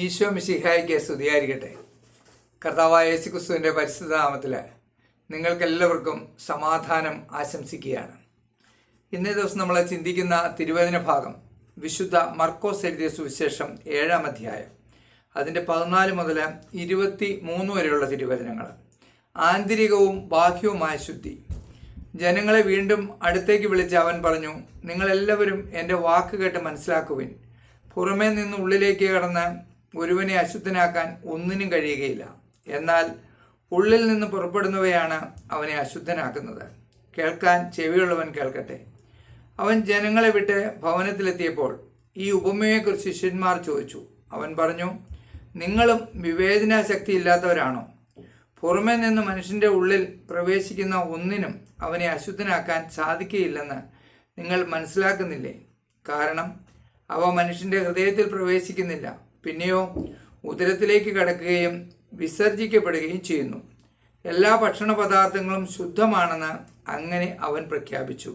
ഈശോ മിശിഹായിക്ക് സ്തുതിയായിരിക്കട്ടെ. കർത്താവായ യേശു ക്രിസ്തുവിന്റെ പരിശുദ്ധ നാമത്തിൽ നിങ്ങൾക്കെല്ലാവർക്കും സമാധാനം ആശംസിക്കുകയാണ്. ഇന്നേ ദിവസം നമ്മൾ ചിന്തിക്കുന്ന തിരുവചന ഭാഗം വിശുദ്ധ മർക്കോസ് എഴുതിയ സുവിശേഷം ഏഴാം അധ്യായം. അതിന്റെ പതിനാല് മുതൽ ഇരുപത്തി മൂന്ന് വരെയുള്ള തിരുവചനങ്ങൾ ആന്തരികവും ബാഹ്യവുമായ ശുദ്ധി. ജനങ്ങളെ വീണ്ടും അടുത്തേക്ക് വിളിച്ച് അവൻ പറഞ്ഞു നിങ്ങളെല്ലാവരും എന്റെ വാക്ക് കേട്ട് മനസ്സിലാക്കുവിൻ. പുറമേ നിന്ന് ഉള്ളിലേക്ക് കടന്ന് ഒരുവനെ അശുദ്ധനാക്കാൻ ഒന്നിനും കഴിയുകയില്ല. എന്നാൽ ഉള്ളിൽ നിന്ന് പുറപ്പെടുന്നവയാണ് അവനെ അശുദ്ധനാക്കുന്നത്. കേൾക്കാൻ ചെവിയുള്ളവൻ കേൾക്കട്ടെ. അവൻ ജനങ്ങളെ വിട്ട് ഭവനത്തിലെത്തിയപ്പോൾ ഈ ഉപമയെക്കുറിച്ച് ശിഷ്യന്മാർ ചോദിച്ചു. അവൻ പറഞ്ഞു നിങ്ങളും വിവേചനാശക്തി ഇല്ലാത്തവരാണോ പുറമേ നിന്ന് മനുഷ്യന്റെ ഉള്ളിൽ പ്രവേശിക്കുന്ന ഒന്നിനും അവനെ അശുദ്ധനാക്കാൻ സാധിക്കുകയില്ലെന്ന് നിങ്ങൾ മനസ്സിലാക്കുന്നില്ലേ? കാരണം അവ മനുഷ്യന്റെ ഹൃദയത്തിൽ പ്രവേശിക്കുന്നില്ല. പിന്നെയോ ഉദരത്തിലേക്ക് കടക്കുകയും വിസർജിക്കപ്പെടുകയും ചെയ്യുന്നു. എല്ലാ ഭക്ഷണ പദാർത്ഥങ്ങളും ശുദ്ധമാണെന്ന് അങ്ങനെ അവൻ പ്രഖ്യാപിച്ചു.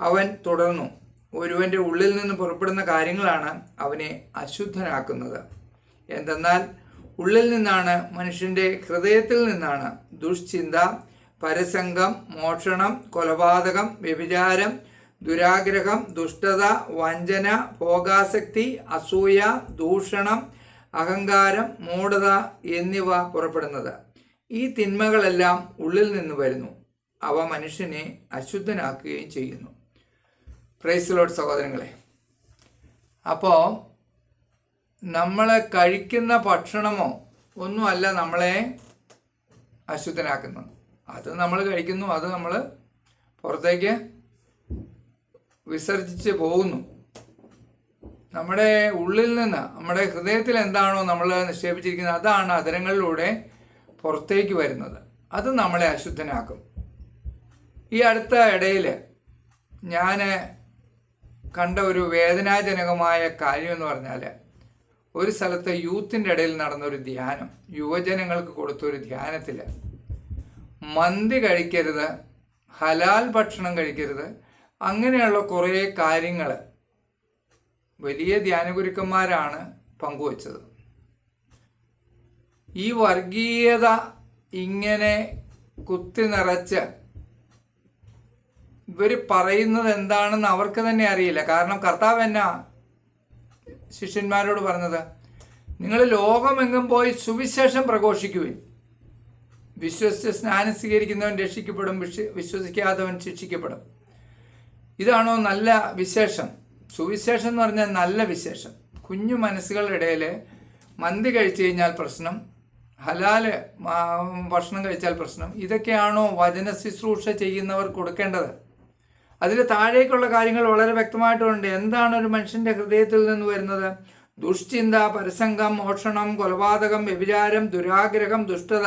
അവൻ തുടർന്നു ഒരുവന്റെ ഉള്ളിൽ നിന്ന് പുറപ്പെടുന്ന കാര്യങ്ങളാണ് അവനെ അശുദ്ധനാക്കുന്നത്. എന്തെന്നാൽ ഉള്ളിൽ നിന്നാണ് മനുഷ്യന്റെ ഹൃദയത്തിൽ നിന്നാണ് ദുഷ്ചിന്ത പരസംഗം മോഷണം കൊലപാതകം വ്യഭിചാരം ദുരാഗ്രഹം ദുഷ്ടത വഞ്ചന ഭോഗാസക്തി അസൂയ ദൂഷണം അഹങ്കാരം മൂഢത എന്നിവ പുറപ്പെടുന്നത്. ഈ തിന്മകളെല്ലാം ഉള്ളിൽ നിന്ന് വരുന്നു. അവ മനുഷ്യനെ അശുദ്ധനാക്കുകയും ചെയ്യുന്നു. പ്രൈസലോട്ട് സഹോദരങ്ങളെ. അപ്പോൾ നമ്മൾ കഴിക്കുന്ന ഭക്ഷണമോ ഒന്നുമല്ല നമ്മളെ അശുദ്ധനാക്കുന്നത്. അത് നമ്മൾ കഴിക്കുന്നു അത് നമ്മൾ പുറത്തേക്ക് വിസർജിച്ച് പോകുന്നു. നമ്മുടെ ഉള്ളിൽ നിന്ന് നമ്മുടെ ഹൃദയത്തിൽ എന്താണോ നമ്മൾ നിക്ഷേപിച്ചിരിക്കുന്നത് അതാണ് അതരങ്ങളിലൂടെ പുറത്തേക്ക് വരുന്നത്. അത് നമ്മളെ അശുദ്ധനാക്കും. ഈ അടുത്ത ഇടയിൽ ഞാൻ കണ്ട ഒരു വേദനാജനകമായ കാര്യം എന്ന് പറഞ്ഞാൽ ഒരു സ്ഥലത്ത് യൂത്തിന്റെ ഇടയിൽ നടന്നൊരു ധ്യാനം യുവജനങ്ങൾക്ക് കൊടുത്തൊരു ധ്യാനത്തിൽ മന്തി കഴിക്കരുത് ഹലാൽ ഭക്ഷണം കഴിക്കരുത് അങ്ങനെയുള്ള കുറേ കാര്യങ്ങൾ വലിയ ധ്യാനഗുരുക്കന്മാരാണ് പങ്കുവച്ചത്. ഈ വർഗീയത ഇങ്ങനെ കുത്തി നിറച്ച് ഇവർ പറയുന്നത് എന്താണെന്ന് അവർക്ക് തന്നെ അറിയില്ല. കാരണം കർത്താവ് എന്നാ ശിഷ്യന്മാരോട് പറഞ്ഞത്? നിങ്ങൾ ലോകമെങ്ങും പോയി സുവിശേഷം പ്രഘോഷിക്കുവിൻ. വിശ്വസിച്ച് സ്നാനം സ്വീകരിക്കുന്നവൻ രക്ഷിക്കപ്പെടും വിശ്വസിക്കാത്തവൻ ശിക്ഷിക്കപ്പെടും. ഇതാണോ നല്ല വിശേഷം? സുവിശേഷം എന്ന് പറഞ്ഞാൽ നല്ല വിശേഷം. കുഞ്ഞു മനസ്സുകളുടെ ഇടയിൽ മന്തി കഴിച്ചു കഴിഞ്ഞാൽ പ്രശ്നം ഹലാൽ ഭക്ഷണം കഴിച്ചാൽ പ്രശ്നം. ഇതൊക്കെയാണോ വചന ശുശ്രൂഷ ചെയ്യുന്നവർ കൊടുക്കേണ്ടത്? അതിൽ താഴേക്കുള്ള കാര്യങ്ങൾ വളരെ വ്യക്തമായിട്ടുണ്ട്. എന്താണ് ഒരു മനുഷ്യന്റെ ഹൃദയത്തിൽ നിന്ന് വരുന്നത്? ദുഷ്ചിന്ത പരസംഗം മോഷണം കൊലപാതകം വ്യഭിചാരം ദുരാഗ്രഹം ദുഷ്ടത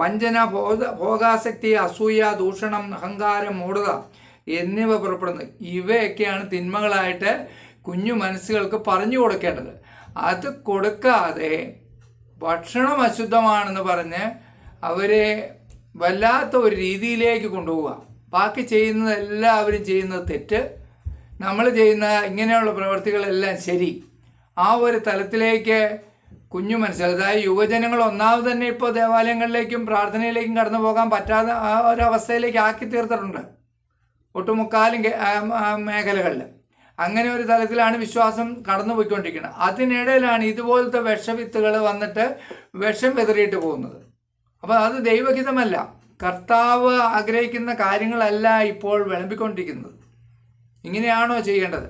വഞ്ചന ഭോഗ ഭോഗാസക്തി അസൂയ ദൂഷണം അഹങ്കാരം മൂഢത. എന്നിവ പുറപ്പെടുന്നു ഇവയൊക്കെയാണ് തിന്മകളായിട്ട് കുഞ്ഞു മനസ്സുകൾക്ക് പറഞ്ഞു കൊടുക്കേണ്ടത്. അത് കൊടുക്കാതെ ഭക്ഷണം അശുദ്ധമാണെന്ന് പറഞ്ഞ് അവരെ വല്ലാത്ത ഒരു രീതിയിലേക്ക് കൊണ്ടുപോവുക. ബാക്കി ചെയ്യുന്നത് എല്ലാവരും ചെയ്യുന്നത് തെറ്റ്. നമ്മൾ ചെയ്യുന്ന ഇങ്ങനെയുള്ള പ്രവൃത്തികളെല്ലാം ശരി. ആ ഒരു തലത്തിലേക്ക് കുഞ്ഞു മനസ്സിൽ അതായത് യുവജനങ്ങൾ ഒന്നാമത് തന്നെ ഇപ്പോൾ ദേവാലയങ്ങളിലേക്കും പ്രാർത്ഥനയിലേക്കും കടന്നു പോകാൻ പറ്റാതെ ആ ഒരു അവസ്ഥയിലേക്ക് ആക്കി തീർത്തിട്ടുണ്ട്. ഒട്ടുമുക്കാലും മേഖലകളിൽ. അങ്ങനെ ഒരു തലത്തിലാണ് വിശ്വാസം കടന്നു പോയിക്കൊണ്ടിരിക്കുന്നത് അതിനിടയിലാണ് ഇതുപോലത്തെ വിഷവിത്തുകൾ വന്നിട്ട് വിഷം വിതറിയിട്ട് പോകുന്നത്. അപ്പോൾ അത് ദൈവഹിതമല്ല. കർത്താവ് ആഗ്രഹിക്കുന്ന കാര്യങ്ങളല്ല ഇപ്പോൾ വിളമ്പിക്കൊണ്ടിരിക്കുന്നത്. ഇങ്ങനെയാണോ ചെയ്യേണ്ടത്?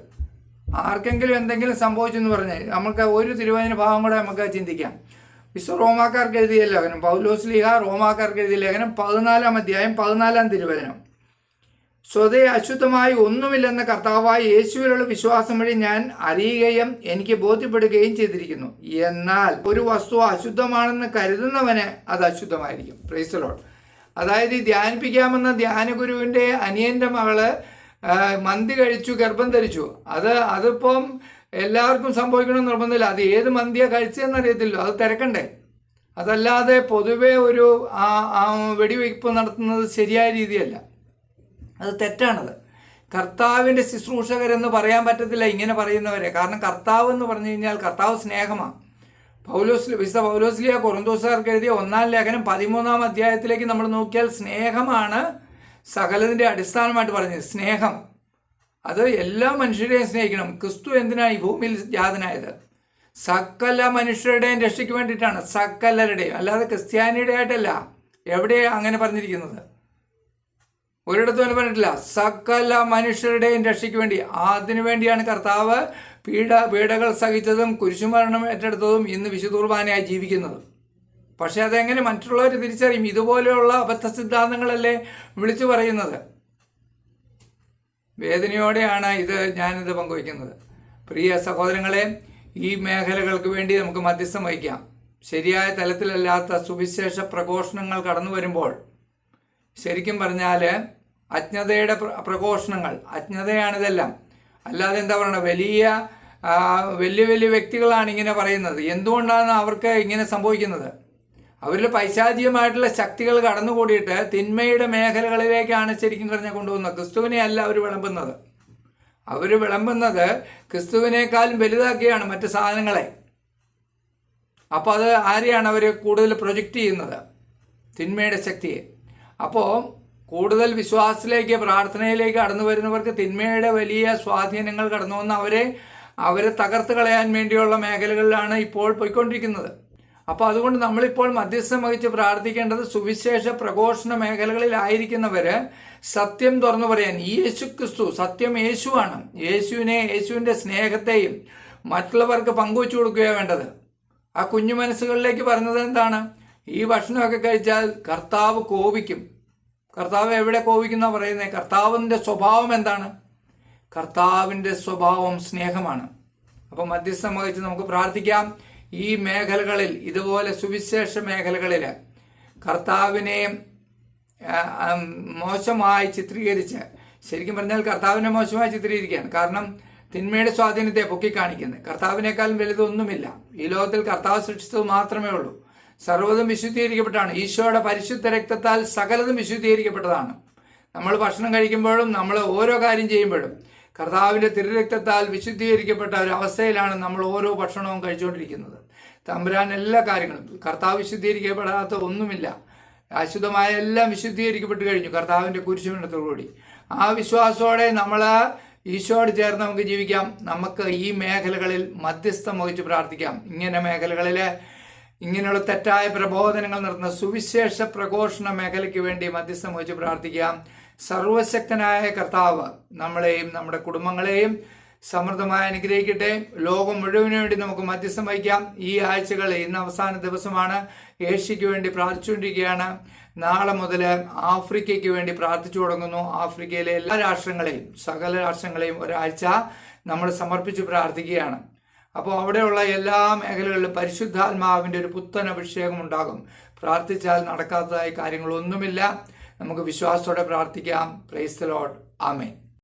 ആർക്കെങ്കിലും എന്തെങ്കിലും സംഭവിച്ചെന്ന് പറഞ്ഞാൽ നമുക്ക് ഒരു തിരുവചന ഭാഗം കൂടെ നമുക്ക് ചിന്തിക്കാം. വിശ്വ റോമാക്കാർക്ക് എഴുതിയ ലേഖനം പൗലോസ് ലീഹ റോമാക്കാർക്ക് എഴുതിയ ലേഖനം പതിനാലാം അധ്യായം പതിനാലാം തിരുവചനം. സ്വതേ അശുദ്ധമായി ഒന്നുമില്ലെന്ന കർത്താവായ യേശുവിലുള്ള വിശ്വാസം വഴി ഞാൻ അറിയുകയും എനിക്ക് ബോധ്യപ്പെടുകയും ചെയ്തിരിക്കുന്നു. എന്നാൽ ഒരു വസ്തു അശുദ്ധമാണെന്ന് കരുതുന്നവന് അത് അശുദ്ധമായിരിക്കും. പ്രൈസലോട്ട് അതായത് ഈ ധ്യാനിപ്പിക്കാമെന്ന ധ്യാനഗുരുവിന്റെ അനിയന്റെ മകൾ മന്തി കഴിച്ചു ഗർഭം ധരിച്ചു. അത് അതിപ്പം എല്ലാവർക്കും സംഭവിക്കണമെന്ന് നിർബന്ധമില്ല. അത് ഏത് മന്തിയാണ് കഴിച്ചതെന്ന് അറിയത്തില്ലോ അത് തിരക്കണ്ടേ? അതല്ലാതെ പൊതുവേ ഒരു വെടിവയ്പ് നടത്തുന്നത് ശരിയായ രീതിയല്ല. അത് തെറ്റാണത്. കർത്താവിന്റെ ശുശ്രൂഷകരെന്ന് പറയാൻ പറ്റത്തില്ല ഇങ്ങനെ പറയുന്നവരെ. കാരണം കർത്താവ് എന്ന് പറഞ്ഞു കഴിഞ്ഞാൽ കർത്താവ് സ്നേഹമാണ്. പൗലോസ് വിശുദ്ധ പൗലോസ്ലിയ കൊറന്തോസുകാർക്ക് എഴുതിയ ഒന്നാം ലേഖനം പതിമൂന്നാം അധ്യായത്തിലേക്ക് നമ്മൾ നോക്കിയാൽ സ്നേഹമാണ് സകലതിന്റെ അടിസ്ഥാനമായിട്ട് പറഞ്ഞത്. സ്നേഹം. അത് എല്ലാ മനുഷ്യരെയും സ്നേഹിക്കണം. ക്രിസ്തു എന്തിനാണ് ഈ ഭൂമിയിൽ ജാതനായത്? സകല മനുഷ്യരുടെയും രക്ഷയ്ക്ക് വേണ്ടിയിട്ടാണ്. സകലരുടെയും. അല്ലാതെ ക്രിസ്ത്യാനിയുടെ ആയിട്ടല്ല എവിടെയാണ് അങ്ങനെ പറഞ്ഞിരിക്കുന്നത്? ഒരിടത്തും അവന് പറഞ്ഞിട്ടില്ല. സകല മനുഷ്യരുടെയും രക്ഷയ്ക്ക് വേണ്ടി അതിനു വേണ്ടിയാണ് കർത്താവ് പീഡ പീഡകൾ സഹിച്ചതും കുരിശുമരണം ഏറ്റെടുത്തതും ഇന്ന് വിശുദ്ധ ജീവിക്കുന്നത്. പക്ഷേ അതെങ്ങനെ മറ്റുള്ളവർ തിരിച്ചറിയും? ഇതുപോലെയുള്ള അബദ്ധ സിദ്ധാന്തങ്ങളല്ലേ വിളിച്ചു പറയുന്നത്. വേദനയോടെയാണ് ഇത് ഞാനിത് പങ്കുവയ്ക്കുന്നത്. പ്രിയ സഹോദരങ്ങളെ ഈ മേഖലകൾക്ക് വേണ്ടി നമുക്ക് മധ്യസ്ഥം വഹിക്കാം. ശരിയായ തലത്തിലല്ലാത്ത സുവിശേഷ പ്രഘോഷണങ്ങൾ കടന്നു വരുമ്പോൾ ശരിക്കും പറഞ്ഞാൽ അജ്ഞതയുടെ പ്രഘോഷണങ്ങൾ അജ്ഞതയാണ് ഇതെല്ലാം. അല്ലാതെ എന്താ പറയുക വലിയ വലിയ വലിയ വ്യക്തികളാണ് ഇങ്ങനെ പറയുന്നത്. എന്തുകൊണ്ടാണ് അവർക്ക് ഇങ്ങനെ സംഭവിക്കുന്നത്? അവരിൽ പൈശാചികമായിട്ടുള്ള ശക്തികൾ കടന്നുകൂടിയിട്ട് തിന്മയുടെ മേഖലകളിലേക്കാണ് ശരിക്കും പറഞ്ഞാൽ കൊണ്ടുപോകുന്നത്. ക്രിസ്തുവിനെ അല്ല അവർ വിളമ്പുന്നത്. അവർ വിളമ്പുന്നത് ക്രിസ്തുവിനേക്കാളും വലുതാക്കിയാണ് മറ്റ് സാധനങ്ങളെ. അപ്പോൾ അത് ആരെയാണ് അവർ കൂടുതൽ പ്രൊജക്റ്റ് ചെയ്യുന്നത്? തിന്മയുടെ ശക്തിയെ. അപ്പോൾ കൂടുതൽ വിശ്വാസത്തിലേക്ക് പ്രാർത്ഥനയിലേക്ക് കടന്നു വരുന്നവർക്ക് തിന്മയുടെ വലിയ സ്വാധീനങ്ങൾ കടന്നു വന്ന് അവരെ അവരെ തകർത്ത് കളയാൻ വേണ്ടിയുള്ള മേഖലകളിലാണ് ഇപ്പോൾ പോയിക്കൊണ്ടിരിക്കുന്നത്. അപ്പോൾ അതുകൊണ്ട് നമ്മളിപ്പോൾ മധ്യസ്ഥം വഹിച്ച് പ്രാർത്ഥിക്കേണ്ടത് സുവിശേഷ പ്രഘോഷണ മേഖലകളിലായിരിക്കുന്നവർ സത്യം തുറന്നു പറയാൻ ഈ യേശു ക്രിസ്തു സത്യം യേശുവാണ്. യേശുവിനെ യേശുവിന്റെ സ്നേഹത്തെയും മറ്റുള്ളവർക്ക് പങ്കുവച്ചു കൊടുക്കുകയാണ് വേണ്ടത്. ആ കുഞ്ഞു മനസ്സുകളിലേക്ക് പറഞ്ഞത് എന്താണ്? ഈ ഭക്ഷണമൊക്കെ കഴിച്ചാൽ കർത്താവ് കോപിക്കും. കർത്താവ് എവിടെ കോപിക്കുന്ന പറയുന്നത് കർത്താവിന്റെ സ്വഭാവം എന്താണ്? കർത്താവിന്റെ സ്വഭാവം സ്നേഹമാണ്. അപ്പോൾ മധ്യസ്ഥം വഹിച്ച് നമുക്ക് പ്രാർത്ഥിക്കാം. ഈ മേഖലകളിൽ ഇതുപോലെ സുവിശേഷ മേഖലകളിൽ കർത്താവിനെ മോശമായി ചിത്രീകരിച്ച് ശരിക്കും പറഞ്ഞാൽ കർത്താവിനെ മോശമായി ചിത്രീകരിക്കുകയാണ്. കാരണം തിന്മയുടെ സ്വാധീനത്തെ പൊക്കി കാണിക്കുന്നത് കർത്താവിനേക്കാളും വലുതൊന്നുമില്ല. ഈ ലോകത്തിൽ കർത്താവ് സൃഷ്ടിച്ചത് മാത്രമേ ഉള്ളൂ. സർവതും വിശുദ്ധീകരിക്കപ്പെട്ടാണ്. ഈശോയുടെ പരിശുദ്ധ രക്തത്താൽ സകലതും വിശുദ്ധീകരിക്കപ്പെട്ടതാണ്. നമ്മൾ ഭക്ഷണം കഴിക്കുമ്പോഴും നമ്മൾ ഓരോ കാര്യം ചെയ്യുമ്പോഴും കർത്താവിന്റെ തിരുരക്തത്താൽ വിശുദ്ധീകരിക്കപ്പെട്ട ഒരു അവസ്ഥയിലാണ് നമ്മൾ ഓരോ ഭക്ഷണവും കഴിച്ചുകൊണ്ടിരിക്കുന്നത്. തമ്പുരാൻ എല്ലാ കാര്യങ്ങളും കർത്താവ് വിശുദ്ധീകരിക്കപ്പെടാത്ത ഒന്നുമില്ല. അശുദ്ധമായ എല്ലാം വിശുദ്ധീകരിക്കപ്പെട്ട് കഴിഞ്ഞു കർത്താവിന്റെ കുരിശുമരണത്തോടുകൂടി ആ വിശ്വാസത്തോടെ നമ്മൾ ഈശോയോട് ചേർന്ന് നമുക്ക് ജീവിക്കാം. നമുക്ക് ഈ മേഖലകളിൽ മധ്യസ്ഥം വഹിച്ച് പ്രാർത്ഥിക്കാം. ഇങ്ങനെ മേഖലകളിൽ ഇങ്ങനെയുള്ള തെറ്റായ പ്രബോധനങ്ങൾ നടത്തുന്ന സുവിശേഷ പ്രഘോഷണ മേഖലയ്ക്ക് വേണ്ടി മധ്യസ്ഥം പ്രാർത്ഥിക്കാം. സർവശക്തനായ കർത്താവ് നമ്മളെയും നമ്മുടെ കുടുംബങ്ങളെയും സമൃദ്ധമായി അനുഗ്രഹിക്കട്ടെ. ലോകം മുഴുവനു വേണ്ടി നമുക്ക് മധ്യസ്ഥം വഹിക്കാം. ഈ ആഴ്ചകൾ ഇന്ന് അവസാന ദിവസമാണ്. ഏഷ്യയ്ക്ക് വേണ്ടി പ്രാർത്ഥിച്ചുകൊണ്ടിരിക്കുകയാണ്. നാളെ മുതൽ ആഫ്രിക്കയ്ക്ക് വേണ്ടി പ്രാർത്ഥിച്ചു തുടങ്ങുന്നു. ആഫ്രിക്കയിലെ എല്ലാ രാഷ്ട്രങ്ങളെയും സകല രാഷ്ട്രങ്ങളെയും ഒരാഴ്ച നമ്മൾ സമർപ്പിച്ചു പ്രാർത്ഥിക്കുകയാണ്. അപ്പോൾ അവിടെയുള്ള എല്ലാ മേഖലകളിലും പരിശുദ്ധാത്മാവിന്റെ ഒരു പുത്തൻ അഭിഷേകം ഉണ്ടാകും. പ്രാർത്ഥിച്ചാൽ നടക്കാത്തതായ കാര്യങ്ങളൊന്നുമില്ല. നമുക്ക് വിശ്വാസത്തോടെ പ്രാർത്ഥിക്കാം. പ്രൈസ് ലോഡ് ആമേ